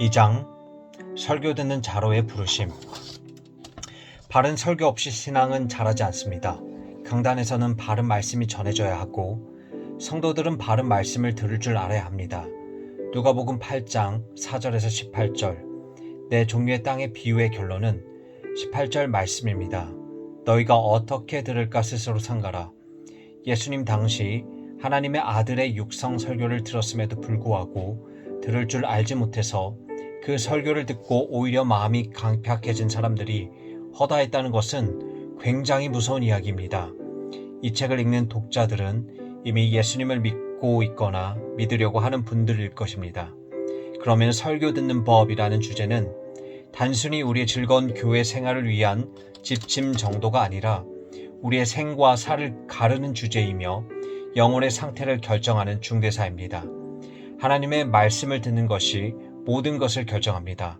2장 설교 듣는 자로의 부르심 바른 설교 없이 신앙은 자라지 않습니다. 강단에서는 바른 말씀이 전해져야 하고 성도들은 바른 말씀을 들을 줄 알아야 합니다. 누가복음 8장 4절에서 18절 내 종류의 땅의 비유의 결론은 18절 말씀입니다. 너희가 어떻게 들을까 스스로 상가라. 예수님 당시 하나님의 아들의 육성 설교를 들었음에도 불구하고 들을 줄 알지 못해서 그 설교를 듣고 오히려 마음이 강팍해진 사람들이 허다했다는 것은 굉장히 무서운 이야기입니다. 이 책을 읽는 독자들은 이미 예수님을 믿고 있거나 믿으려고 하는 분들일 것입니다. 그러면 설교 듣는 법이라는 주제는 단순히 우리의 즐거운 교회 생활을 위한 집침 정도가 아니라 우리의 생과 사를 가르는 주제이며 영혼의 상태를 결정하는 중대사입니다. 하나님의 말씀을 듣는 것이 모든 것을 결정합니다.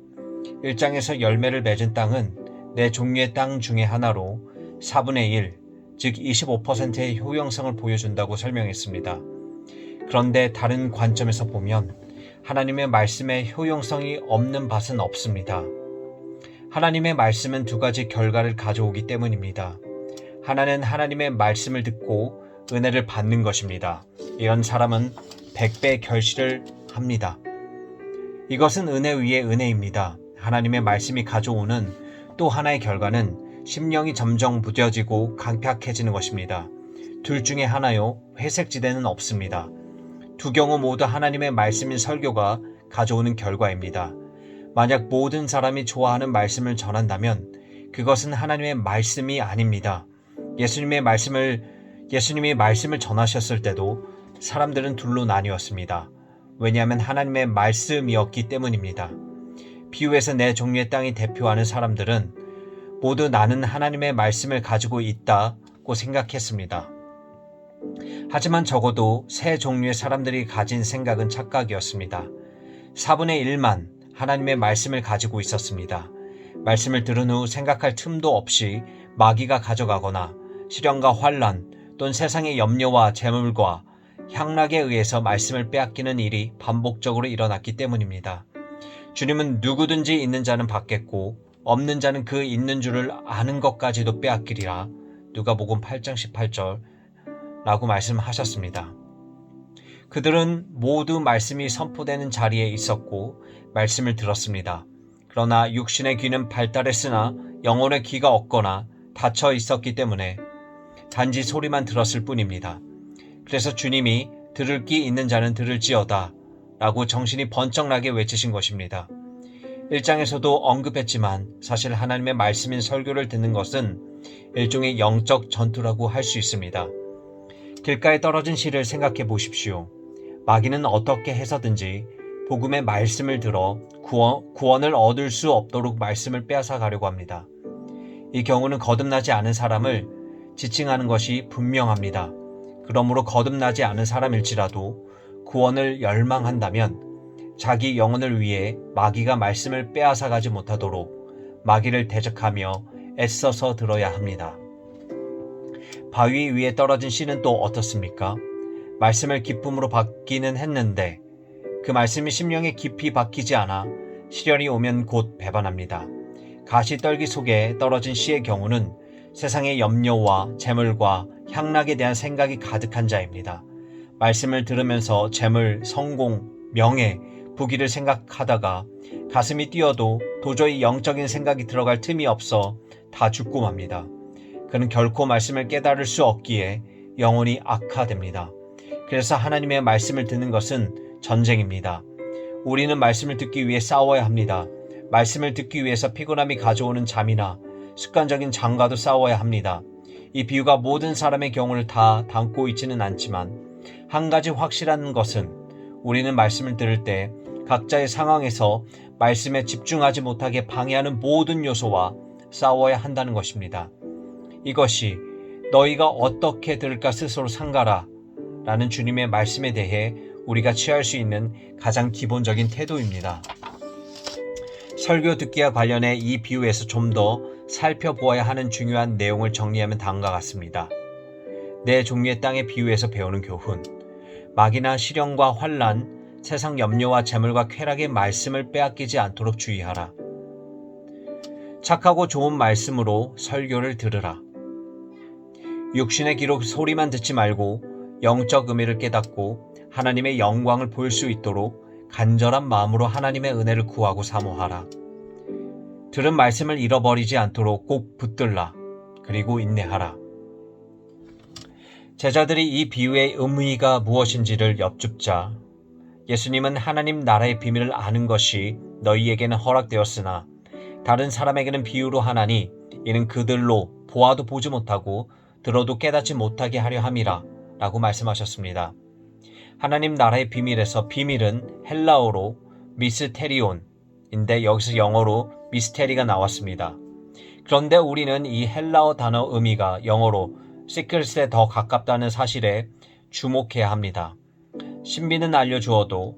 1장에서 열매를 맺은 땅은 내 종류의 땅 중의 하나로 4분의 1, 즉 25%의 효용성을 보여준다고 설명했습니다. 그런데 다른 관점에서 보면 하나님의 말씀에 효용성이 없는 밭은 없습니다. 하나님의 말씀은 두 가지 결과를 가져오기 때문입니다. 하나는 하나님의 말씀을 듣고 은혜를 받는 것입니다. 이런 사람은 100배 결실을 합니다. 이것은 은혜 위에 은혜입니다. 하나님의 말씀이 가져오는 또 하나의 결과는 심령이 점점 무뎌지고 강팍해지는 것입니다. 둘 중에 하나요, 회색 지대는 없습니다. 두 경우 모두 하나님의 말씀인 설교가 가져오는 결과입니다. 만약 모든 사람이 좋아하는 말씀을 전한다면 그것은 하나님의 말씀이 아닙니다. 예수님의 말씀을 예수님이 말씀을 전하셨을 때도 사람들은 둘로 나뉘었습니다. 왜냐하면 하나님의 말씀이었기 때문입니다. 비유에서 내 종류의 땅이 대표하는 사람들은 모두 나는 하나님의 말씀을 가지고 있다고 생각했습니다. 하지만 적어도 세 종류의 사람들이 가진 생각은 착각이었습니다. 4분의 1만 하나님의 말씀을 가지고 있었습니다. 말씀을 들은 후 생각할 틈도 없이 마귀가 가져가거나 시련과 환란 또는 세상의 염려와 재물과 향락에 의해서 말씀을 빼앗기는 일이 반복적으로 일어났기 때문입니다. 주님은 누구든지 있는 자는 받겠고 없는 자는 그 있는 줄을 아는 것까지도 빼앗기리라. 누가복음 8장 18절 라고 말씀하셨습니다. 그들은 모두 말씀이 선포되는 자리에 있었고 말씀을 들었습니다. 그러나 육신의 귀는 발달했으나 영혼의 귀가 없거나 닫혀 있었기 때문에 단지 소리만 들었을 뿐입니다. 그래서 주님이 들을 귀 있는 자는 들을지어다 라고 정신이 번쩍 나게 외치신 것입니다. 1장에서도 언급했지만 사실 하나님의 말씀인 설교를 듣는 것은 일종의 영적 전투라고 할 수 있습니다. 길가에 떨어진 실을 생각해 보십시오. 마귀는 어떻게 해서든지 복음의 말씀을 들어 구원, 구원을 얻을 수 없도록 말씀을 빼앗아 가려고 합니다. 이 경우는 거듭나지 않은 사람을 지칭하는 것이 분명합니다. 그러므로 거듭나지 않은 사람일지라도 구원을 열망한다면 자기 영혼을 위해 마귀가 말씀을 빼앗아 가지 못하도록 마귀를 대적하며 애써서 들어야 합니다. 바위 위에 떨어진 씨는 또 어떻습니까? 말씀을 기쁨으로 받기는 했는데 그 말씀이 심령에 깊이 박히지 않아 시련이 오면 곧 배반합니다. 가시떨기 속에 떨어진 씨의 경우는 세상의 염려와 재물과 향락에 대한 생각이 가득한 자입니다. 말씀을 들으면서 재물, 성공, 명예, 부귀를 생각하다가 가슴이 뛰어도 도저히 영적인 생각이 들어갈 틈이 없어 다 죽고 맙니다. 그는 결코 말씀을 깨달을 수 없기에 영혼이 악화됩니다. 그래서 하나님의 말씀을 듣는 것은 전쟁입니다. 우리는 말씀을 듣기 위해 싸워야 합니다. 말씀을 듣기 위해서 피곤함이 가져오는 잠이나 습관적인 장과도 싸워야 합니다. 이 비유가 모든 사람의 경우를 다 담고 있지는 않지만 한 가지 확실한 것은 우리는 말씀을 들을 때 각자의 상황에서 말씀에 집중하지 못하게 방해하는 모든 요소와 싸워야 한다는 것입니다. 이것이 너희가 어떻게 들을까 스스로 상가라 라는 주님의 말씀에 대해 우리가 취할 수 있는 가장 기본적인 태도입니다. 설교 듣기와 관련해 이 비유에서 좀더 살펴보아야 하는 중요한 내용을 정리하면 다음과 같습니다. 내 종류의 땅의 비유에서 배우는 교훈. 막이나 시련과 환란, 세상 염려와 재물과 쾌락의 말씀을 빼앗기지 않도록 주의하라. 착하고 좋은 말씀으로 설교를 들으라. 육신의 기록 소리만 듣지 말고 영적 의미를 깨닫고 하나님의 영광을 볼 수 있도록 간절한 마음으로 하나님의 은혜를 구하고 사모하라. 들은 말씀을 잃어버리지 않도록 꼭 붙들라. 그리고 인내하라. 제자들이 이 비유의 의미가 무엇인지를 엽줍자 예수님은 하나님 나라의 비밀을 아는 것이 너희에게는 허락되었으나 다른 사람에게는 비유로 하나니 이는 그들로 보아도 보지 못하고 들어도 깨닫지 못하게 하려 함이라 라고 말씀하셨습니다. 하나님 나라의 비밀에서 비밀은 헬라어로 미스테리온 인데 여기서 영어로 미스테리가 나왔습니다. 그런데 우리는 이 헬라어 단어 의미가 영어로 시크릿에 더 가깝다는 사실에 주목해야 합니다. 신비는 알려주어도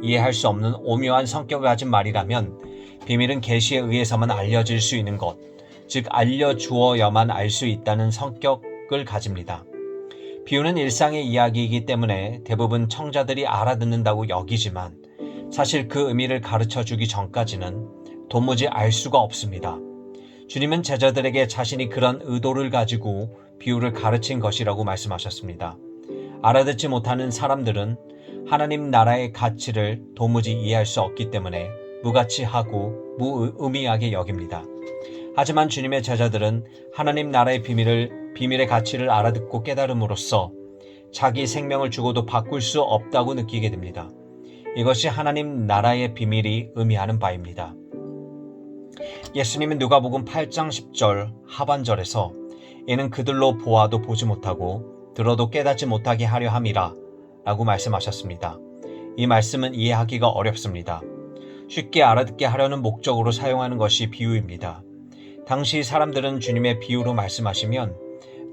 이해할 수 없는 오묘한 성격을 가진 말이라면 비밀은 계시에 의해서만 알려질 수 있는 것, 즉 알려주어야만 알 수 있다는 성격을 가집니다. 비유는 일상의 이야기이기 때문에 대부분 청자들이 알아듣는다고 여기지만 사실 그 의미를 가르쳐 주기 전까지는 도무지 알 수가 없습니다. 주님은 제자들에게 자신이 그런 의도를 가지고 비유를 가르친 것이라고 말씀하셨습니다. 알아듣지 못하는 사람들은 하나님 나라의 가치를 도무지 이해할 수 없기 때문에 무가치하고 무의미하게 여깁니다. 하지만 주님의 제자들은 하나님 나라의 비밀을 비밀의 가치를 알아듣고 깨달음으로써 자기 생명을 주고도 바꿀 수 없다고 느끼게 됩니다. 이것이 하나님 나라의 비밀이 의미하는 바입니다. 예수님은 누가복음 8장 10절 하반절에서 이는 그들로 보아도 보지 못하고 들어도 깨닫지 못하게 하려 함이라 라고 말씀하셨습니다. 이 말씀은 이해하기가 어렵습니다. 쉽게 알아듣게 하려는 목적으로 사용하는 것이 비유입니다. 당시 사람들은 주님의 비유로 말씀하시면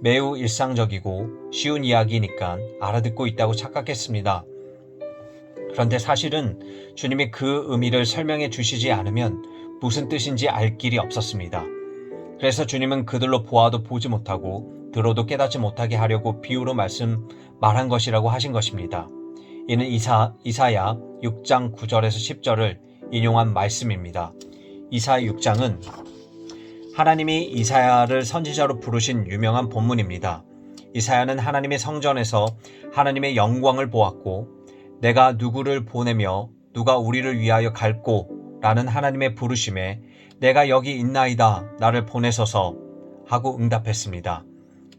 매우 일상적이고 쉬운 이야기니까 알아듣고 있다고 착각했습니다. 그런데 사실은 주님이 그 의미를 설명해 주시지 않으면 무슨 뜻인지 알 길이 없었습니다. 그래서 주님은 그들로 보아도 보지 못하고 들어도 깨닫지 못하게 하려고 비유로 말씀 말한 것이라고 하신 것입니다. 이는 이사, 이사야 6장 9절에서 10절을 인용한 말씀입니다. 이사야 6장은 하나님이 이사야를 선지자로 부르신 유명한 본문입니다. 이사야는 하나님의 성전에서 하나님의 영광을 보았고 내가 누구를 보내며 누가 우리를 위하여 갈고 라는 하나님의 부르심에 내가 여기 있나이다 나를 보내소서 하고 응답했습니다.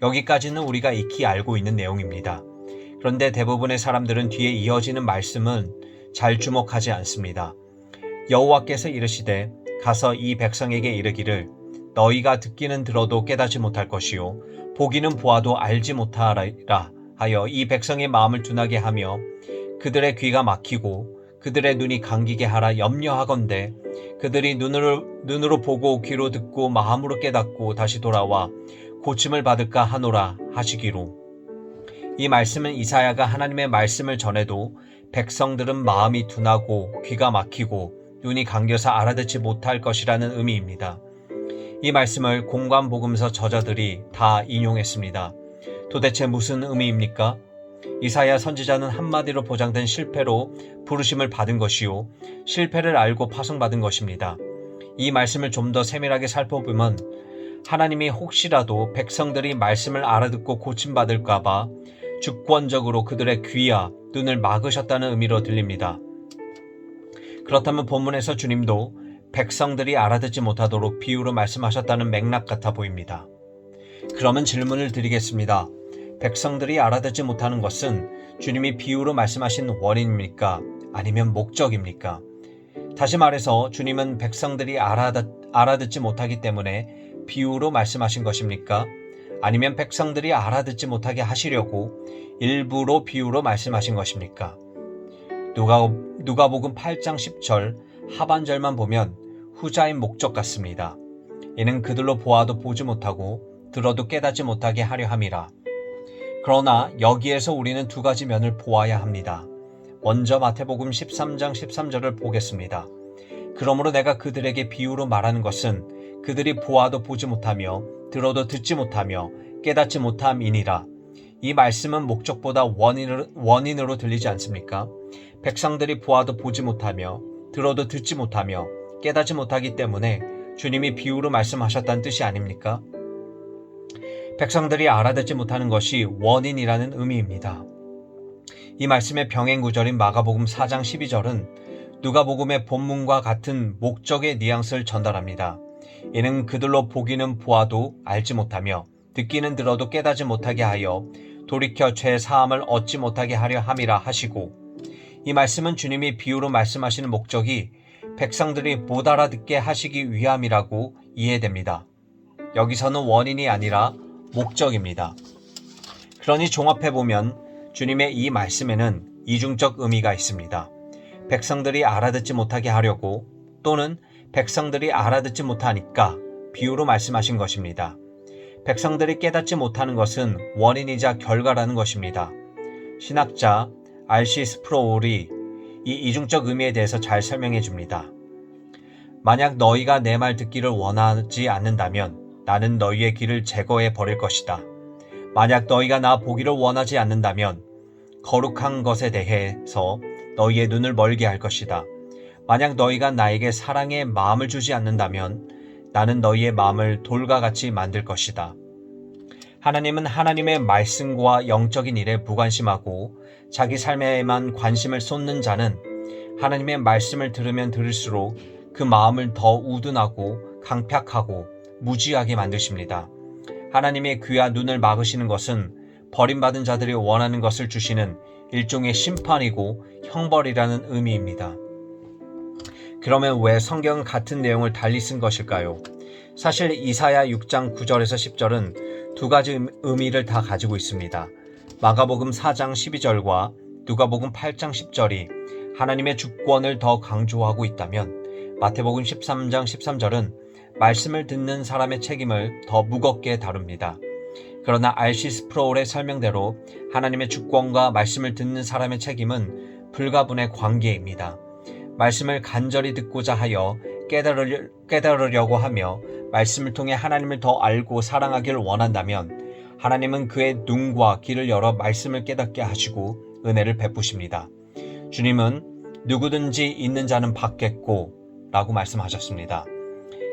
여기까지는 우리가 익히 알고 있는 내용입니다. 그런데 대부분의 사람들은 뒤에 이어지는 말씀은 잘 주목하지 않습니다. 여호와께서 이르시되 가서 이 백성에게 이르기를 너희가 듣기는 들어도 깨닫지 못할 것이요 보기는 보아도 알지 못하라 하여 이 백성의 마음을 둔하게 하며 그들의 귀가 막히고 그들의 눈이 감기게 하라 염려하건대 그들이 눈으로, 눈으로 보고 귀로 듣고 마음으로 깨닫고 다시 돌아와 고침을 받을까 하노라 하시기로 이 말씀은 이사야가 하나님의 말씀을 전해도 백성들은 마음이 둔하고 귀가 막히고 눈이 감겨서 알아듣지 못할 것이라는 의미입니다. 이 말씀을 공관복음서 저자들이 다 인용했습니다. 도대체 무슨 의미입니까? 이사야 선지자는 한마디로 보장된 실패로 부르심을 받은 것이요. 실패를 알고 파송받은 것입니다. 이 말씀을 좀 더 세밀하게 살펴보면 하나님이 혹시라도 백성들이 말씀을 알아듣고 고침받을까봐 주권적으로 그들의 귀와 눈을 막으셨다는 의미로 들립니다. 그렇다면 본문에서 주님도 백성들이 알아듣지 못하도록 비유로 말씀하셨다는 맥락 같아 보입니다. 그러면 질문을 드리겠습니다. 백성들이 알아듣지 못하는 것은 주님이 비유로 말씀하신 원인입니까? 아니면 목적입니까? 다시 말해서 주님은 백성들이 알아듣, 알아듣지 못하기 때문에 비유로 말씀하신 것입니까? 아니면 백성들이 알아듣지 못하게 하시려고 일부러 비유로 말씀하신 것입니까? 누가, 누가복음 8장 10절 하반절만 보면 후자인 목적 같습니다. 이는 그들로 보아도 보지 못하고 들어도 깨닫지 못하게 하려 함이라. 그러나 여기에서 우리는 두 가지 면을 보아야 합니다. 먼저 마태복음 13장 13절을 보겠습니다. 그러므로 내가 그들에게 비유로 말하는 것은 그들이 보아도 보지 못하며 들어도 듣지 못하며 깨닫지 못함이니라. 이 말씀은 목적보다 원인으로, 원인으로 들리지 않습니까? 백성들이 보아도 보지 못하며 들어도 듣지 못하며 깨닫지 못하기 때문에 주님이 비유로 말씀하셨다는 뜻이 아닙니까? 백성들이 알아듣지 못하는 것이 원인이라는 의미입니다. 이 말씀의 병행 구절인 마가복음 4장 12절은 누가복음의 본문과 같은 목적의 뉘앙스를 전달합니다. 이는 그들로 보기는 보아도 알지 못하며 듣기는 들어도 깨닫지 못하게 하여 돌이켜 죄 사함을 얻지 못하게 하려 함이라 하시고 이 말씀은 주님이 비유로 말씀하시는 목적이 백성들이 못 알아듣게 하시기 위함이라고 이해됩니다. 여기서는 원인이 아니라 목적입니다. 그러니 종합해보면 주님의 이 말씀에는 이중적 의미가 있습니다. 백성들이 알아듣지 못하게 하려고 또는 백성들이 알아듣지 못하니까 비유로 말씀하신 것입니다. 백성들이 깨닫지 못하는 것은 원인이자 결과라는 것입니다. 신학자 알시 스프로울이 이 이중적 의미에 대해서 잘 설명해 줍니다. 만약 너희가 내 말 듣기를 원하지 않는다면 나는 너희의 길을 제거해 버릴 것이다. 만약 너희가 나 보기를 원하지 않는다면 거룩한 것에 대해서 너희의 눈을 멀게 할 것이다. 만약 너희가 나에게 사랑의 마음을 주지 않는다면 나는 너희의 마음을 돌과 같이 만들 것이다. 하나님은 하나님의 말씀과 영적인 일에 무관심하고 자기 삶에만 관심을 쏟는 자는 하나님의 말씀을 들으면 들을수록 그 마음을 더 우둔하고 강팍하고 무지하게 만드십니다. 하나님의 귀와 눈을 막으시는 것은 버림받은 자들이 원하는 것을 주시는 일종의 심판이고 형벌이라는 의미입니다. 그러면 왜 성경은 같은 내용을 달리 쓴 것일까요? 사실 이사야 6장 9절에서 10절은 두 가지 의미를 다 가지고 있습니다. 마가복음 4장 12절과 누가복음 8장 10절이 하나님의 주권을 더 강조하고 있다면 마태복음 13장 13절은 말씀을 듣는 사람의 책임을 더 무겁게 다룹니다. 그러나 알시 스프로울의 설명대로 하나님의 주권과 말씀을 듣는 사람의 책임은 불가분의 관계입니다. 말씀을 간절히 듣고자 하여 깨달으려, 깨달으려고 하며 말씀을 통해 하나님을 더 알고 사랑하기를 원한다면 하나님은 그의 눈과 귀를 열어 말씀을 깨닫게 하시고 은혜를 베푸십니다. 주님은 누구든지 있는 자는 받겠고 라고 말씀하셨습니다.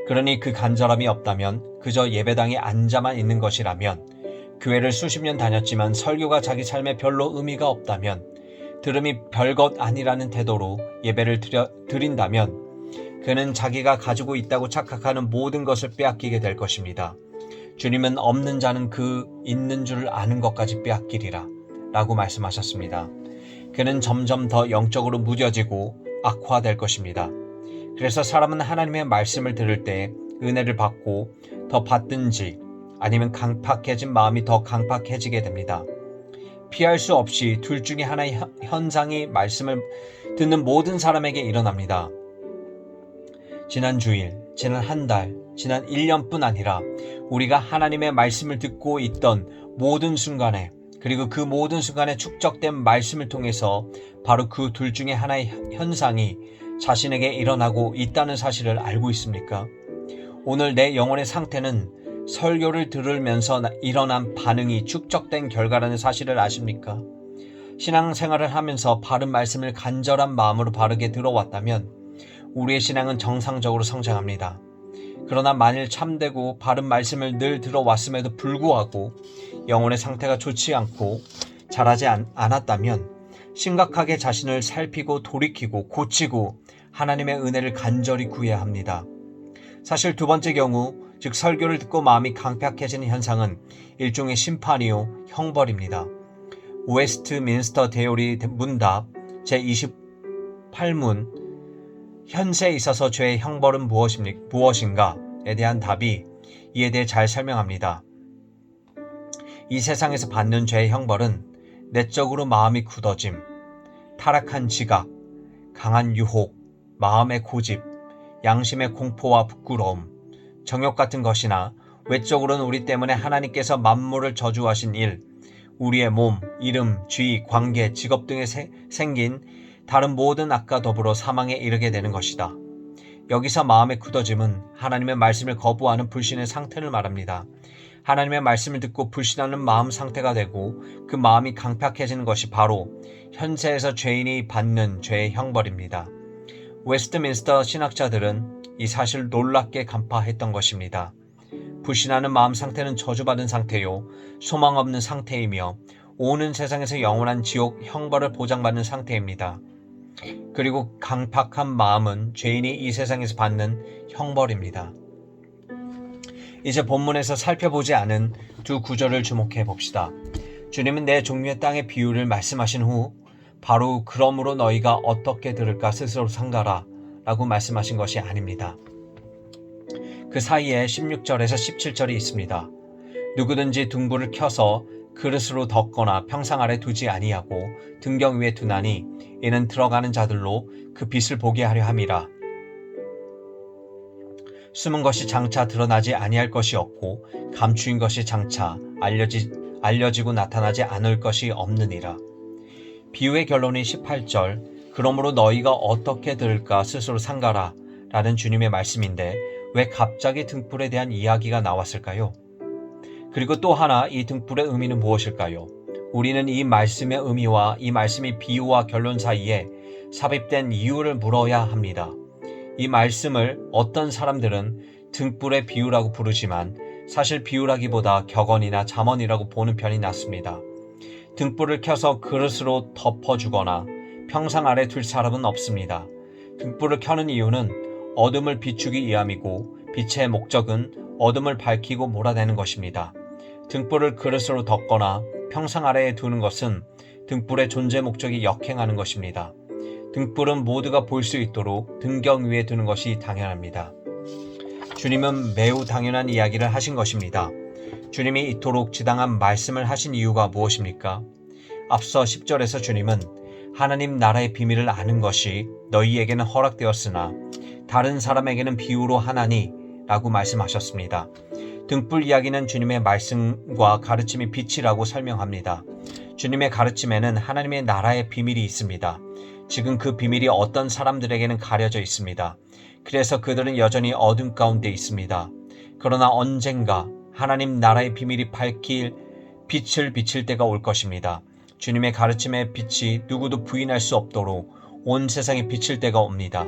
그러니 그 간절함이 없다면 그저 예배당에 앉아만 있는 것이라면 교회를 수십 년 다녔지만 설교가 자기 삶에 별로 의미가 없다면 들음이 별것 아니라는 태도로 예배를 드려, 드린다면 그는 자기가 가지고 있다고 착각하는 모든 것을 빼앗기게 될 것입니다. 주님은 없는 자는 그 있는 줄 아는 것까지 빼앗기리라 라고 말씀하셨습니다. 그는 점점 더 영적으로 무뎌지고 악화될 것입니다. 그래서 사람은 하나님의 말씀을 들을 때 은혜를 받고 더 받든지 아니면 강팍해진 마음이 더 강팍해지게 됩니다. 피할 수 없이 둘 중에 하나의 현상이 말씀을 듣는 모든 사람에게 일어납니다. 지난 주일, 지난 한 달, 지난 1년뿐 아니라 우리가 하나님의 말씀을 듣고 있던 모든 순간에 그리고 그 모든 순간에 축적된 말씀을 통해서 바로 그 둘 중에 하나의 현상이 자신에게 일어나고 있다는 사실을 알고 있습니까? 오늘 내 영혼의 상태는 설교를 들으면서 일어난 반응이 축적된 결과라는 사실을 아십니까? 신앙생활을 하면서 바른 말씀을 간절한 마음으로 바르게 들어왔다면 우리의 신앙은 정상적으로 성장합니다. 그러나 만일 참되고 바른 말씀을 늘 들어왔음에도 불구하고 영혼의 상태가 좋지 않고 않, 않았다면 심각하게 자신을 살피고 돌이키고 고치고 하나님의 은혜를 간절히 구해야 합니다. 사실 두 번째 경우, 즉 설교를 듣고 마음이 강팍해지는 현상은 일종의 심판이요 형벌입니다. 웨스트민스터 대요리 문답 제28문 현세에 있어서 죄의 형벌은 무엇인가에 대한 답이 이에 대해 잘 설명합니다. 이 세상에서 받는 죄의 형벌은 내적으로 마음이 굳어짐, 타락한 지각, 강한 유혹, 마음의 고집, 양심의 공포와 부끄러움, 정욕 같은 것이나 외적으로는 우리 때문에 하나님께서 만물을 저주하신 일, 우리의 몸, 이름, 쥐, 관계, 직업 등에 세, 생긴 다른 모든 악과 더불어 사망에 이르게 되는 것이다. 여기서 마음의 굳어짐은 하나님의 말씀을 거부하는 불신의 상태를 말합니다. 하나님의 말씀을 듣고 불신하는 마음 상태가 되고 그 마음이 강팍해지는 것이 바로 현세에서 죄인이 받는 죄의 형벌입니다. 웨스트민스터 신학자들은 이 사실을 놀랍게 간파했던 것입니다. 불신하는 마음 상태는 저주받은 상태요, 소망 없는 상태이며 오는 세상에서 영원한 지옥 형벌을 보장받는 상태입니다. 그리고 강팍한 마음은 죄인이 이 세상에서 받는 형벌입니다. 이제 본문에서 살펴보지 않은 두 구절을 주목해 봅시다. 주님은 내 종류의 땅의 비유를 말씀하신 후 바로 그러므로 너희가 어떻게 들을까 스스로 상가라 라고 말씀하신 것이 아닙니다. 그 사이에 16절에서 17절이 있습니다. 누구든지 등불을 켜서 그릇으로 덮거나 평상 아래 두지 아니하고 등경 위에 두나니 이는 들어가는 자들로 그 빛을 보게 하려 함이라. 숨은 것이 장차 드러나지 아니할 것이 없고 감추인 것이 장차 알려지, 알려지고 나타나지 않을 것이 없느니라. 비유의 결론이 18절 그러므로 너희가 어떻게 들을까 스스로 상가라 라는 주님의 말씀인데 왜 갑자기 등불에 대한 이야기가 나왔을까요? 그리고 또 하나 이 등불의 의미는 무엇일까요? 우리는 이 말씀의 의미와 이 말씀이 비유와 결론 사이에 삽입된 이유를 물어야 합니다. 이 말씀을 어떤 사람들은 등불의 비유라고 부르지만 사실 비유라기보다 격언이나 잠언이라고 보는 편이 낫습니다. 등불을 켜서 그릇으로 덮어주거나 평상 아래 둘 사람은 없습니다. 등불을 켜는 이유는 어둠을 비추기 위함이고 빛의 목적은 어둠을 밝히고 몰아내는 것입니다. 등불을 그릇으로 덮거나 평상 아래에 두는 것은 등불의 존재 목적이 역행하는 것입니다. 등불은 모두가 볼 수 있도록 등경 위에 두는 것이 당연합니다. 주님은 매우 당연한 이야기를 하신 것입니다. 주님이 이토록 지당한 말씀을 하신 이유가 무엇입니까? 앞서 10절에서 주님은 하나님 나라의 비밀을 아는 것이 너희에게는 허락되었으나 다른 사람에게는 비유로 하나니 라고 말씀하셨습니다. 등불 이야기는 주님의 말씀과 가르침이 빛이라고 설명합니다. 주님의 가르침에는 하나님의 나라의 비밀이 있습니다. 지금 그 비밀이 어떤 사람들에게는 가려져 있습니다. 그래서 그들은 여전히 어둠 가운데 있습니다. 그러나 언젠가 하나님 나라의 비밀이 밝힐 빛을 비칠 때가 올 것입니다. 주님의 가르침의 빛이 누구도 부인할 수 없도록 온 세상에 비칠 때가 옵니다.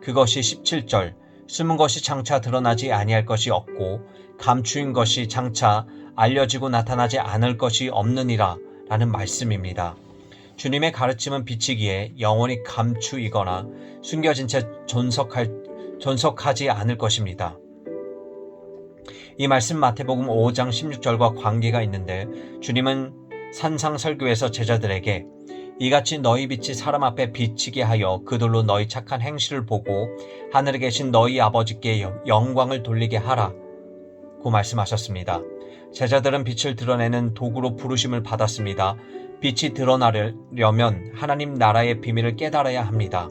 그것이 17절 숨은 것이 장차 드러나지 아니할 것이 없고 감추인 것이 장차 알려지고 나타나지 않을 것이 없느니라 라는 말씀입니다. 주님의 가르침은 비치기에 영원히 감추이거나 숨겨진 채 존속할, 존속하지 않을 것입니다. 이 말씀 마태복음 5장 16절과 관계가 있는데 주님은 산상설교에서 제자들에게 이같이 너희 빛이 사람 앞에 비치게 하여 그들로 너희 착한 행실을 보고 하늘에 계신 너희 아버지께 영광을 돌리게 하라. 고 말씀하셨습니다. 제자들은 빛을 드러내는 도구로 부르심을 받았습니다. 빛이 드러나려면 하나님 나라의 비밀을 깨달아야 합니다.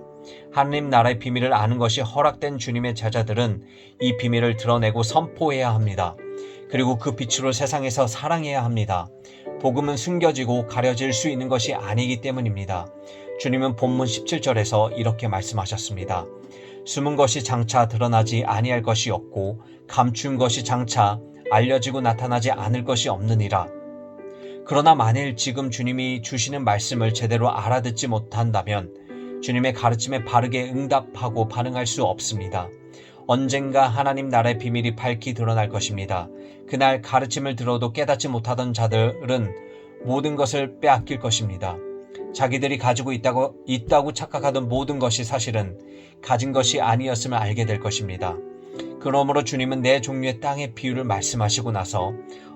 하나님 나라의 비밀을 아는 것이 허락된 주님의 제자들은 이 비밀을 드러내고 선포해야 합니다. 그리고 그 빛으로 세상에서 사랑해야 합니다. 복음은 숨겨지고 가려질 수 있는 것이 아니기 때문입니다. 주님은 본문 17절에서 이렇게 말씀하셨습니다. 숨은 것이 장차 드러나지 아니할 것이 없고 감춘 것이 장차 알려지고 나타나지 않을 것이 없느니라. 그러나 만일 지금 주님이 주시는 말씀을 제대로 알아듣지 못한다면 주님의 가르침에 바르게 응답하고 반응할 수 없습니다. 언젠가 하나님 나라의 비밀이 밝히 드러날 것입니다. 그날 가르침을 들어도 깨닫지 못하던 자들은 모든 것을 빼앗길 것입니다. 자기들이 가지고 있다고, 있다고 착각하던 모든 것이 사실은 가진 것이 아니었음을 알게 될 것입니다. 그러므로 주님은 내 종류의 땅의 비유를 말씀하시고 나서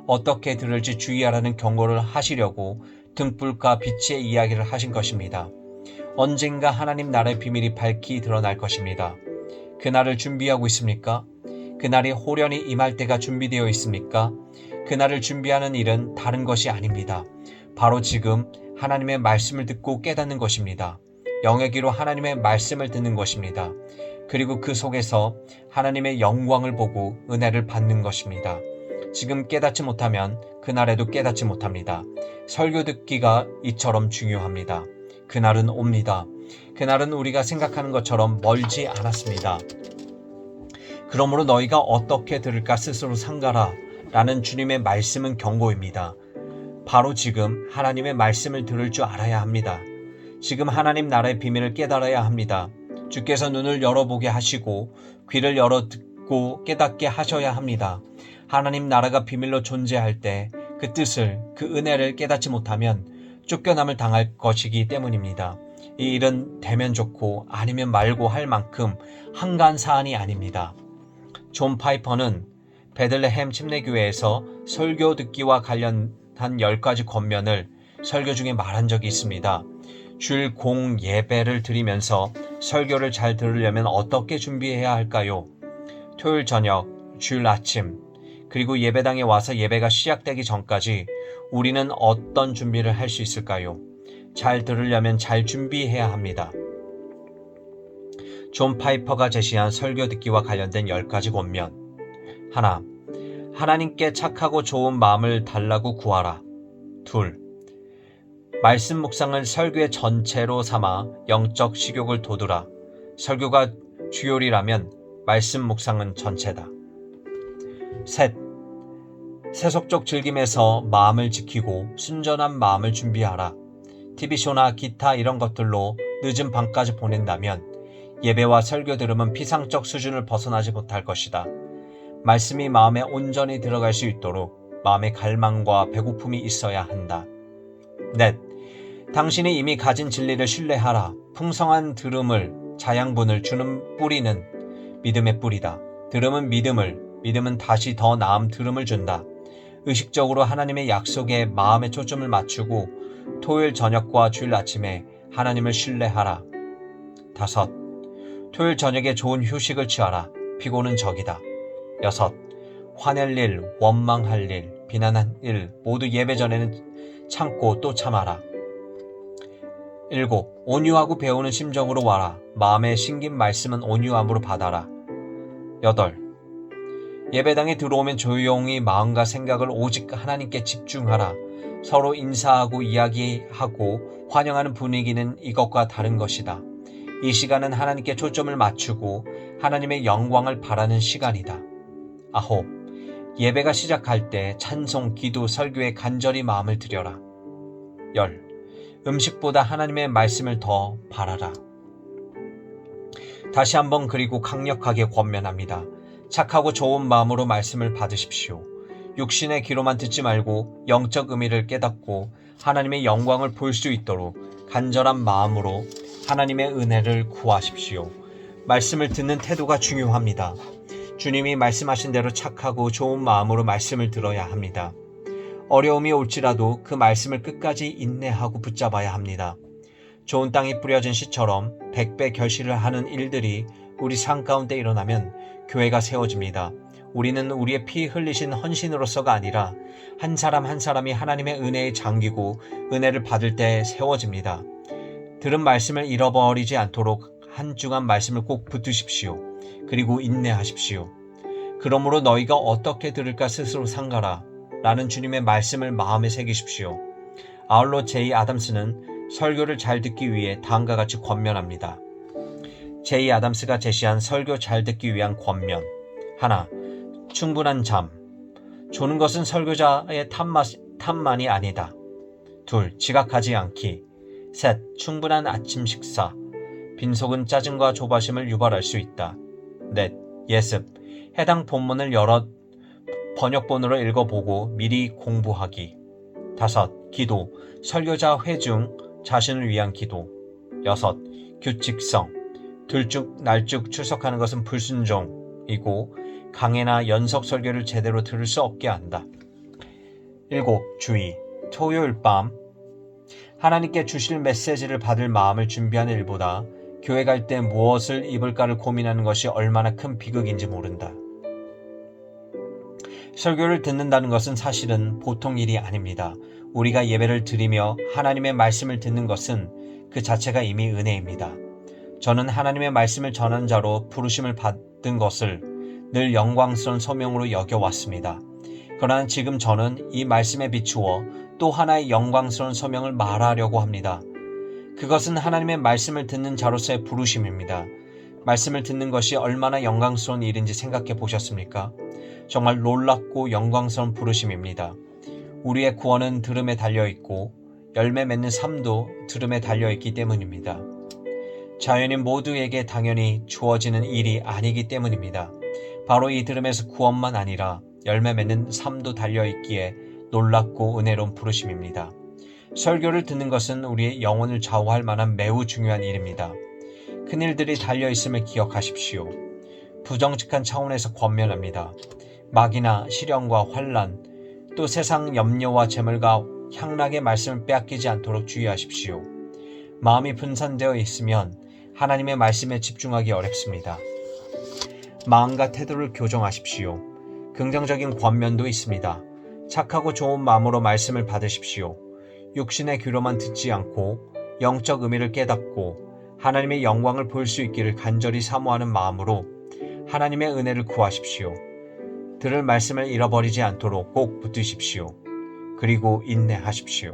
어떻게 들을지 주의하라는 경고를 하시려고 등불과 빛의 이야기를 하신 것입니다. 언젠가 하나님 나라의 비밀이 밝히 드러날 것입니다. 그날을 준비하고 있습니까? 그날이 호련히 임할 때가 준비되어 있습니까? 그날을 준비하는 일은 다른 것이 아닙니다. 바로 지금 하나님의 말씀을 듣고 깨닫는 것입니다. 영역기로 하나님의 말씀을 듣는 것입니다. 그리고 그 속에서 하나님의 영광을 보고 은혜를 받는 것입니다. 지금 깨닫지 못하면 그날에도 깨닫지 못합니다. 설교 듣기가 이처럼 중요합니다. 그날은 옵니다. 그날은 우리가 생각하는 것처럼 멀지 않았습니다. 그러므로 너희가 어떻게 들을까 스스로 상가라 라는 주님의 말씀은 경고입니다. 바로 지금 하나님의 말씀을 들을 줄 알아야 합니다. 지금 하나님 나라의 비밀을 깨달아야 합니다. 주께서 눈을 열어보게 하시고 귀를 열어 듣고 깨닫게 하셔야 합니다. 하나님 나라가 비밀로 존재할 때 그 뜻을, 그 은혜를 깨닫지 못하면 쫓겨남을 당할 것이기 때문입니다. 이 일은 되면 좋고 아니면 말고 할 만큼 한가한 사안이 아닙니다. 존 파이퍼는 베들레헴 침례교회에서 설교 듣기와 관련한 10가지 권면을 설교 중에 말한 적이 있습니다. 주일 공 예배를 드리면서 설교를 잘 들으려면 어떻게 준비해야 할까요? 토요일 저녁, 주일 아침, 그리고 예배당에 와서 예배가 시작되기 전까지 우리는 어떤 준비를 할 수 있을까요? 잘 들으려면 잘 준비해야 합니다. 존 파이퍼가 제시한 설교 듣기와 관련된 10가지 권면. 하나, 하나님께 착하고 좋은 마음을 달라고 구하라. 둘, 말씀 묵상을 설교의 전체로 삼아 영적 식욕을 돋우라. 설교가 주요리라면 말씀 묵상은 전체다. 셋, 세속적 즐김에서 마음을 지키고 순전한 마음을 준비하라. TV쇼나 기타 이런 것들로 늦은 밤까지 보낸다면 예배와 설교 들음은 피상적 수준을 벗어나지 못할 것이다. 말씀이 마음에 온전히 들어갈 수 있도록 마음의 갈망과 배고픔이 있어야 한다. 넷. 당신이 이미 가진 진리를 신뢰하라. 풍성한 들음을, 자양분을 주는 뿌리는 믿음의 뿌리다. 들음은 믿음을, 믿음은 다시 더 나은 들음을 준다. 의식적으로 하나님의 약속에 마음의 초점을 맞추고 토요일 저녁과 주일 아침에 하나님을 신뢰하라. 다섯. 토요일 저녁에 좋은 휴식을 취하라. 피고는 적이다. 여섯. 화낼 일, 원망할 일, 비난한 일 모두 예배 전에는 참고 또 참아라. 일곱. 온유하고 배우는 심정으로 와라. 마음에 심긴 말씀은 온유함으로 받아라. 여덟. 예배당에 들어오면 조용히 마음과 생각을 오직 하나님께 집중하라. 서로 인사하고 이야기하고 환영하는 분위기는 이것과 다른 것이다. 이 시간은 하나님께 초점을 맞추고 하나님의 영광을 바라는 시간이다. 아홉. 예배가 시작할 때 찬송, 기도, 설교에 간절히 마음을 들여라. 열. 음식보다 하나님의 말씀을 더 바라라. 다시 한번 그리고 강력하게 권면합니다. 착하고 좋은 마음으로 말씀을 받으십시오. 육신의 귀로만 듣지 말고 영적 의미를 깨닫고 하나님의 영광을 볼 수 있도록 간절한 마음으로 하나님의 은혜를 구하십시오. 말씀을 듣는 태도가 중요합니다. 주님이 말씀하신 대로 착하고 좋은 마음으로 말씀을 들어야 합니다. 어려움이 올지라도 그 말씀을 끝까지 인내하고 붙잡아야 합니다. 좋은 땅이 뿌려진 씨처럼 백배 결실을 하는 일들이 우리 삶 가운데 일어나면 교회가 세워집니다. 우리는 우리의 피 흘리신 헌신으로서가 아니라 한 사람 한 사람이 하나님의 은혜에 잠기고 은혜를 받을 때 세워집니다. 들은 말씀을 잃어버리지 않도록 한 주간 말씀을 꼭 붙드십시오. 그리고 인내하십시오. 그러므로 너희가 어떻게 들을까 스스로 상가라. 라는 주님의 말씀을 마음에 새기십시오. 아울러 제이 아담스는 설교를 잘 듣기 위해 다음과 같이 권면합니다. 제이 아담스가 제시한 설교 잘 듣기 위한 권면. 하나, 충분한 잠. 조는 것은 설교자의 탐마, 탐만이 아니다. 둘, 지각하지 않기. 셋, 충분한 아침 식사. 빈속은 짜증과 조바심을 유발할 수 있다. 넷, 예습. 해당 본문을 여러 번역본으로 읽어보고 미리 공부하기. 다섯, 기도. 설교자 회중, 자신을 위한 기도. 여섯, 규칙성. 들쭉 날쭉 출석하는 것은 불순종이고 강해나 연속 설교를 제대로 들을 수 없게 한다. 일곱, 주의. 토요일 밤 하나님께 주실 메시지를 받을 마음을 준비하는 일보다 교회 갈 때 무엇을 입을까를 고민하는 것이 얼마나 큰 비극인지 모른다. 설교를 듣는다는 것은 사실은 보통 일이 아닙니다. 우리가 예배를 드리며 하나님의 말씀을 듣는 것은 그 자체가 이미 은혜입니다. 저는 하나님의 말씀을 전한 자로 부르심을 받은 것을 늘 영광스러운 소명으로 여겨왔습니다. 그러나 지금 저는 이 말씀에 비추어 또 하나의 영광스러운 소명을 말하려고 합니다. 그것은 하나님의 말씀을 듣는 자로서의 부르심입니다. 말씀을 듣는 것이 얼마나 영광스러운 일인지 생각해 보셨습니까? 정말 놀랍고 영광스러운 부르심입니다. 우리의 구원은 들음에 달려 있고 열매 맺는 삶도 들음에 달려 있기 때문입니다. 자연인 모두에게 당연히 주어지는 일이 아니기 때문입니다. 바로 이 들음에서 구원만 아니라 열매 맺는 삶도 달려 있기에 놀랍고 은혜로운 부르심입니다. 설교를 듣는 것은 우리의 영혼을 좌우할 만한 매우 중요한 일입니다. 큰 일들이 달려 있음을 기억하십시오. 부정직한 차원에서 권면합니다. 막이나 시련과 환란, 또 세상 염려와 재물과 향락의 말씀을 빼앗기지 않도록 주의하십시오. 마음이 분산되어 있으면 하나님의 말씀에 집중하기 어렵습니다. 마음과 태도를 교정하십시오. 긍정적인 권면도 있습니다. 착하고 좋은 마음으로 말씀을 받으십시오. 육신의 귀로만 듣지 않고 영적 의미를 깨닫고 하나님의 영광을 볼 수 있기를 간절히 사모하는 마음으로 하나님의 은혜를 구하십시오. 들을 말씀을 잃어버리지 않도록 꼭 붙드십시오. 그리고 인내하십시오.